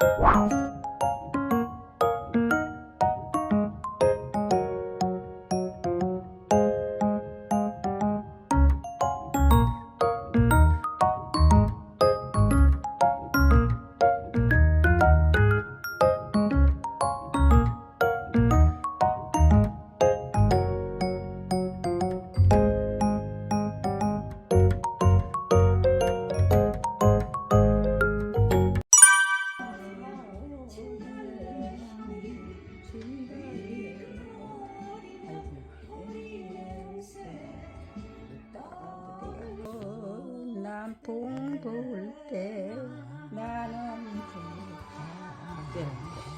Wow. 단풍 돌 때. 나는 부탁